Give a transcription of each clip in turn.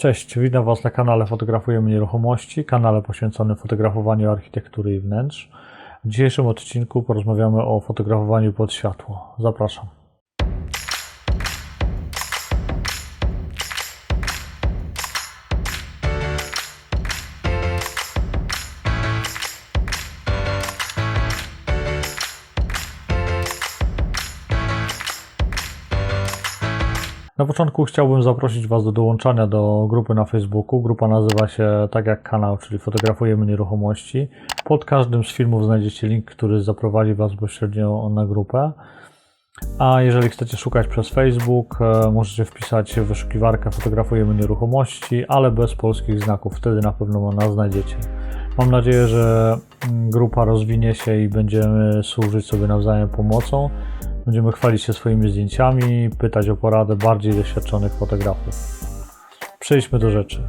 Cześć, witam Was na kanale Fotografujemy Nieruchomości, kanale poświęconym fotografowaniu architektury i wnętrz. W dzisiejszym odcinku porozmawiamy o fotografowaniu pod światło. Zapraszam. Na początku chciałbym zaprosić Was do dołączania do grupy na Facebooku. Grupa nazywa się tak jak kanał, czyli Fotografujemy Nieruchomości. Pod każdym z filmów znajdziecie link, który zaprowadzi Was bezpośrednio na grupę. A jeżeli chcecie szukać przez Facebook, e, możecie wpisać w wyszukiwarkę Fotografujemy Nieruchomości, ale bez polskich znaków. Wtedy na pewno nas znajdziecie. Mam nadzieję, że mm, grupa rozwinie się i będziemy służyć sobie nawzajem pomocą. Będziemy chwalić się swoimi zdjęciami, pytać o poradę bardziej doświadczonych fotografów. Przejdźmy do rzeczy.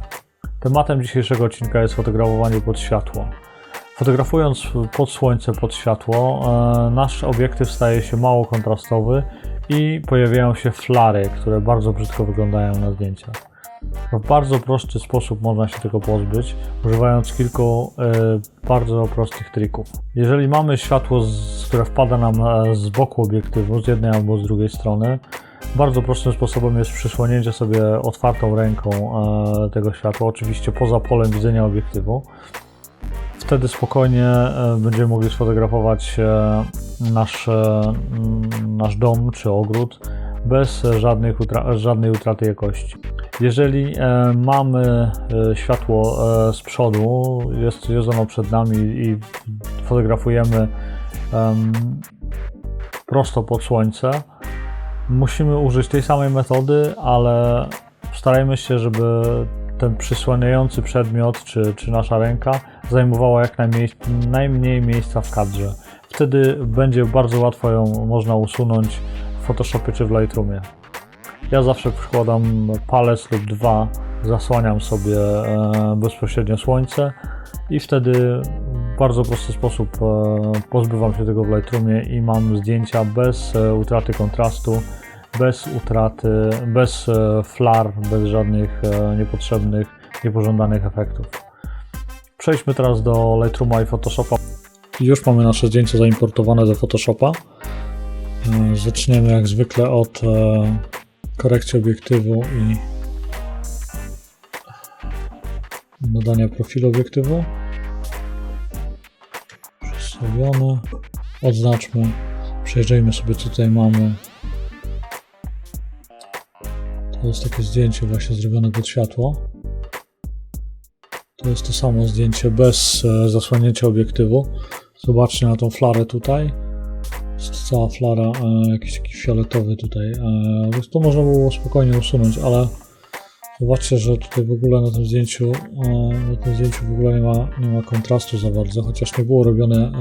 Tematem dzisiejszego odcinka jest fotografowanie pod światło. Fotografując pod słońce, pod światło, e, nasz obiektyw staje się mało kontrastowy i pojawiają się flary, które bardzo brzydko wyglądają na zdjęciach. W bardzo prosty sposób można się tego pozbyć, używając kilku e, bardzo prostych trików. Jeżeli mamy światło, z, które wpada nam e, z boku obiektywu, z jednej albo z drugiej strony, bardzo prostym sposobem jest przysłonięcie sobie otwartą ręką e, tego światła, oczywiście poza polem widzenia obiektywu. Wtedy spokojnie e, będziemy mogli sfotografować e, nasz, e, nasz dom czy ogród bez żadnych utra żadnej utraty jakości. Jeżeli e, mamy e, światło e, z przodu, jest, jest ono przed nami i fotografujemy prosto pod słońce, musimy użyć tej samej metody, ale starajmy się, żeby ten przysłaniający przedmiot czy, czy nasza ręka zajmowała jak najmniej, najmniej miejsca w kadrze. Wtedy będzie bardzo łatwo ją można usunąć w Photoshopie czy w Lightroomie. Ja zawsze przykładam palec lub dwa, zasłaniam sobie e, bezpośrednio słońce i wtedy w bardzo prosty sposób e, pozbywam się tego w Lightroomie i mam zdjęcia bez e, utraty kontrastu, bez utraty, bez flar, bez żadnych niepotrzebnych, niepożądanych efektów. Przejdźmy teraz do Lightrooma i Photoshopa. Już mamy nasze zdjęcia zaimportowane do Photoshopa. Zaczniemy jak zwykle od korekcji obiektywu i dodania profilu obiektywu. Przedstawione. Odznaczmy, przejeżdżajmy sobie tutaj mamy. To jest takie zdjęcie właśnie zrobione pod światło. To jest to samo zdjęcie bez e, zasłanięcia obiektywu. Zobaczcie na tą flarę tutaj cała flara, e, jakiś taki fioletowy tutaj, e, więc to można było spokojnie usunąć, ale zobaczcie, że tutaj w ogóle na tym zdjęciu, e, na tym zdjęciu w ogóle nie ma, nie ma kontrastu za bardzo, chociaż nie było robione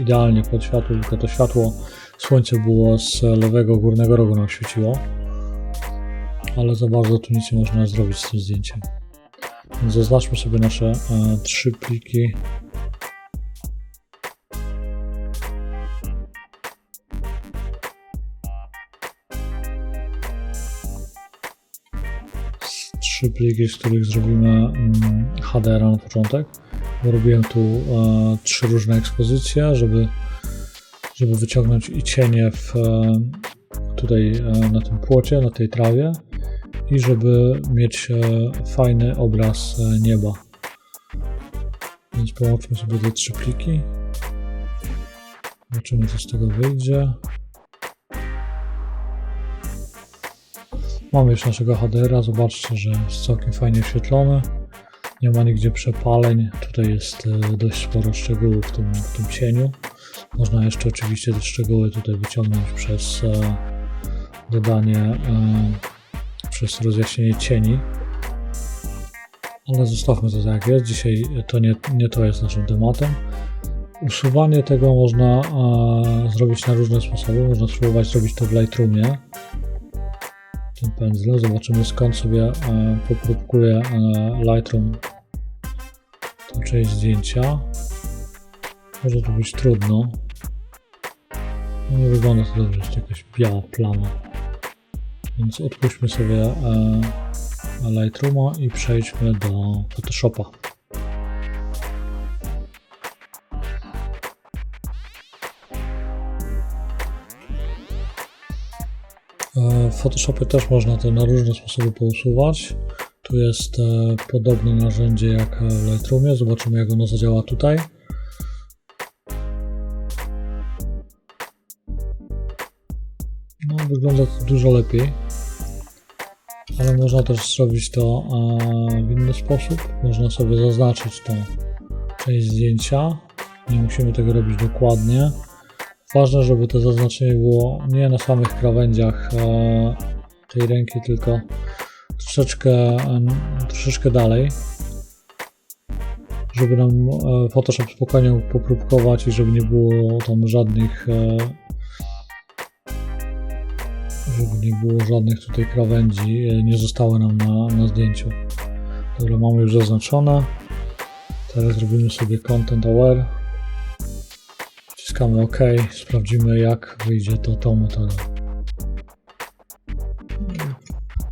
idealnie pod światło, tylko to światło, słońce było z lewego górnego rogu nam świeciło, ale za bardzo tu nic nie można zrobić z tym zdjęciem. Więc zaznaczmy sobie nasze trzy pliki trzy pliki, z których zrobimy mm, HDR na początek. Robiłem tu e, trzy różne ekspozycje, żeby, żeby wyciągnąć i cienie w, e, tutaj e, na tym płocie, na tej trawie i żeby mieć fajny obraz nieba. Więc połączmy sobie te trzy pliki. Zobaczymy co z tego wyjdzie. Mamy już naszego HDR-a, zobaczcie, że jest całkiem fajnie oświetlony. Nie ma nigdzie przepaleń. Tutaj jest e, dość sporo szczegółów w tym, w tym cieniu. Można jeszcze oczywiście te szczegóły tutaj wyciągnąć przez e, dodanie, e, przez rozjaśnienie cieni. Ale zostawmy to tak jest. Dzisiaj to nie, nie to jest naszym tematem. Usuwanie tego można zrobić na różne sposoby. Można spróbować zrobić to w Lightroomie pędzlem. Zobaczymy skąd sobie e, popróbkuję e, Lightroom tę część zdjęcia. Może to być trudno. No nie wygląda to dobrze, jest jakaś biała plama. Więc odpuśćmy sobie e, Lightrooma i przejdźmy do Photoshopa. W Photoshopie też można to na różne sposoby pousuwać. Tu jest e, podobne narzędzie jak w Lightroomie. Zobaczymy jak ono zadziała tutaj. No, wygląda to dużo lepiej. Ale można też zrobić to e, w inny sposób. Można sobie zaznaczyć tą część zdjęcia. Nie musimy tego robić dokładnie. Ważne, żeby to zaznaczenie było nie na samych krawędziach tej ręki, tylko troszeczkę, troszeczkę dalej. Żeby nam e, Photoshop spokojnie popróbkować i żeby nie było tam żadnych e, żeby nie było żadnych tutaj krawędzi, e, nie zostały nam na, na zdjęciu. Dobra, mamy już zaznaczone. Teraz robimy sobie Content Aware. Wciskamy OK, sprawdzimy jak wyjdzie to tą metodą.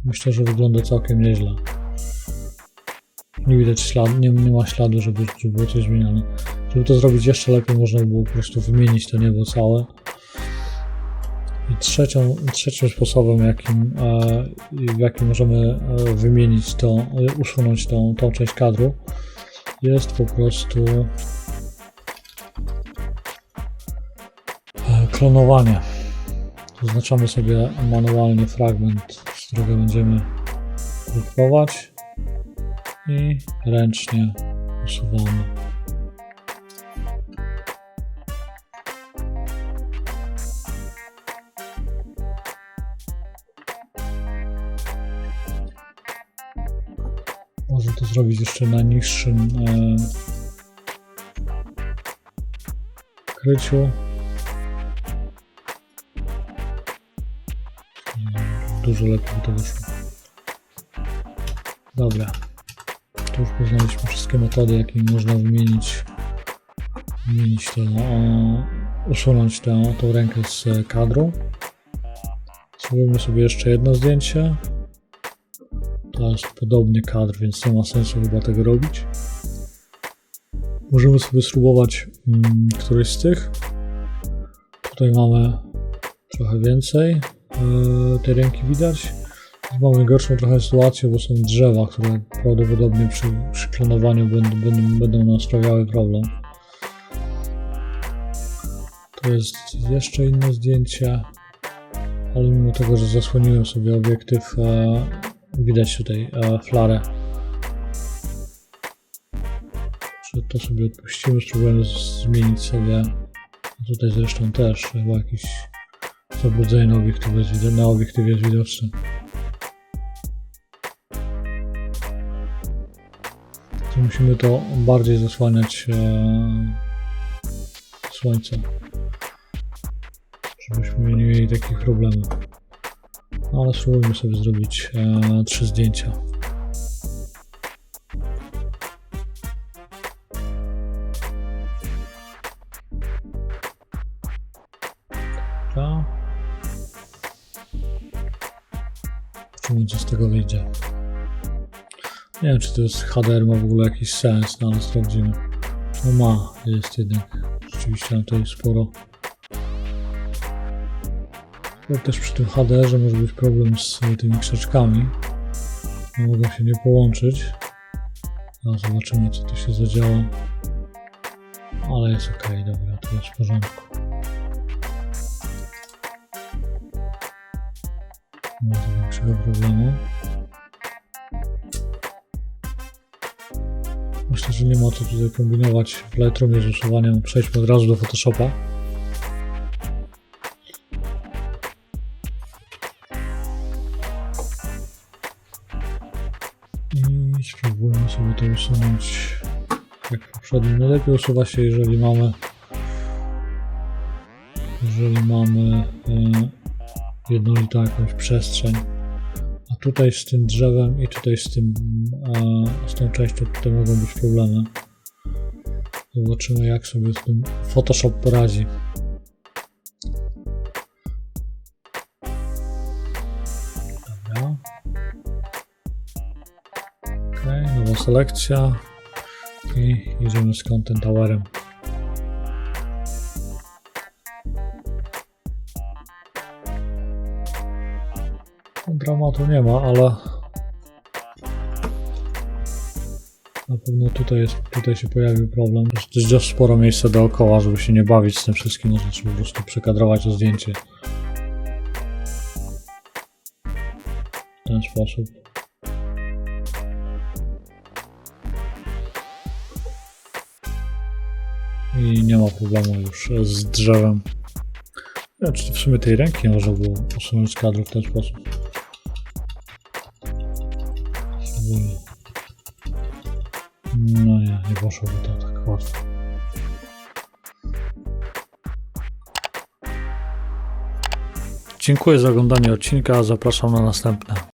Myślę, że wygląda całkiem nieźle. Nie widać śladu, nie, nie ma śladu, żeby, żeby było coś zmienione. Żeby to zrobić jeszcze lepiej, można było po prostu wymienić to niebo całe. I trzecią, trzecim sposobem, jakim, e, w jakim możemy e, wymienić to, e, usunąć tą, tą część kadru, jest po prostu klonowanie. Zaznaczamy sobie manualnie fragment, z którego będziemy próbować i ręcznie usuwamy. Można to zrobić jeszcze na niższym e, kryciu. Dużo lepiej to wyszło. Dobra. To już poznaliśmy wszystkie metody, jakimi można wymienić wymienić to, e, usunąć tę, tą rękę z kadru. Zrobimy sobie jeszcze jedno zdjęcie. To jest podobny kadr, więc nie ma sensu chyba tego robić. Możemy sobie spróbować mm, któryś z tych. Tutaj mamy trochę więcej yy, tej ręki widać. Mamy gorszą trochę sytuację, bo są drzewa, które prawdopodobnie przy, przy klonowaniu będą, będą, będą nam sprawiały problem. To jest jeszcze inne zdjęcie, ale mimo tego, że zasłoniłem sobie obiektyw, e, widać tutaj e, flarę. To sobie odpuścimy, spróbujemy zmienić sobie. Tutaj zresztą też chyba jakieś zabrudzenie na obiektywie jest, na obiektywie jest widoczne. To musimy to bardziej zasłaniać e, żebyśmy nie mieli takich problemów. Ale spróbujmy sobie zrobić e, trzy zdjęcia. Tego wyjdzie. Nie wiem czy to jest HDR ma w ogóle jakiś sens, no ale sprawdzimy. No ma, jest jednak. Rzeczywiście tam tutaj sporo. Ale też przy tym HDR-ze może być problem z tymi krzaczkami. Nie mogą się nie połączyć. No, zobaczymy, co tu się zadziała. Ale jest ok, dobra, to jest w porządku. Tu większego problemu. Myślę, że nie ma co tutaj kombinować w Lightroomie z usuwaniem. Przejdźmy od razu do Photoshopa. I spróbujmy sobie to usunąć jak w. Najlepiej usuwa się, jeżeli mamy jeżeli mamy e, jednolitą jakąś przestrzeń. A tutaj z tym drzewem i tutaj z tym z tą częścią tutaj mogą być problemy. Zobaczymy jak sobie z tym Photoshop poradzi. Dobra. Okej, nowa selekcja i jedziemy z Content Towerem. Dramatu nie ma, ale na pewno tutaj, jest, tutaj się pojawił problem. Jest dość sporo miejsca dookoła, żeby się nie bawić z tym wszystkim, no trzeba po prostu przekadrować to zdjęcie w ten sposób. I nie ma problemu już z drzewem. Wiem, czy w sumie tej ręki można było usunąć z kadru w ten sposób. Poszłoby to tak łatwo. Dziękuję za oglądanie odcinka, zapraszam na następne.